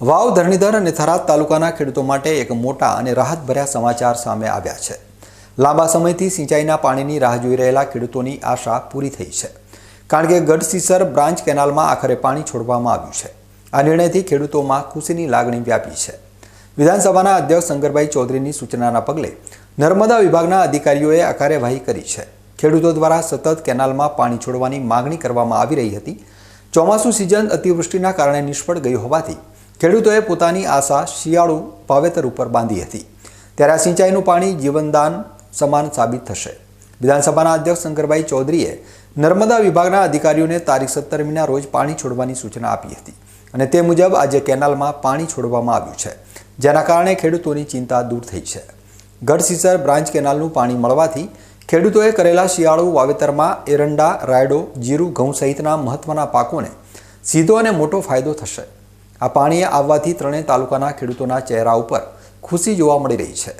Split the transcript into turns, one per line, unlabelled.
વાવ, ધરણીધર અને થરાદ તાલુકાના ખેડૂતો માટે એક મોટા અને રાહતભર્યા સમાચાર સામે આવ્યા છે. લાંબા સમયથી સિંચાઈના પાણીની રાહ જોઈ રહેલા ખેડૂતોની આશા પૂરી થઈ છે. કારણ કે ગઢસીસર બ્રાન્ચ કેનાલમાં આખરે પાણી છોડવામાં આવ્યું છે. આ નિર્ણયથી ખેડૂતોમાં ખુશીની લાગણી વ્યાપી છે. વિધાનસભાના અધ્યક્ષ શંકરભાઈ ચૌધરીની સૂચનાના પગલે નર્મદા વિભાગના અધિકારીઓએ આ કાર્યવાહી કરી છે. ખેડૂતો દ્વારા સતત કેનાલમાં પાણી છોડવાની માગણી કરવામાં આવી રહી હતી. ચોમાસું સિઝન અતિવૃષ્ટિના કારણે નિષ્ફળ ગઈ હોવાથી ખેડૂતોએ પોતાની આશા શિયાળુ વાવેતર ઉપર બાંધી હતી. ત્યારે આ સિંચાઈનું પાણી જીવનદાન સમાન સાબિત થશે. વિધાનસભાના અધ્યક્ષ શંકરભાઈ ચૌધરીએ નર્મદા વિભાગના અધિકારીઓને તારીખ સત્તરમીના રોજ પાણી છોડવાની સૂચના આપી હતી અને તે મુજબ આજે કેનાલમાં પાણી છોડવામાં આવ્યું છે, જેના કારણે ખેડૂતોની ચિંતા દૂર થઈ છે. ગઢસીસર બ્રાન્ચ કેનાલનું પાણી મળવાથી ખેડૂતોએ કરેલા શિયાળુ વાવેતરમાં એરંડા, રાયડો, જીરું, ઘઉં સહિતના મહત્વના પાકોને સીધો અને મોટો ફાયદો થશે. આ પાણી આવવાથી ત્રણેય તાલુકાના ખેડૂતોના ચહેરા ઉપર ખુશી જોવા મળી રહી છે.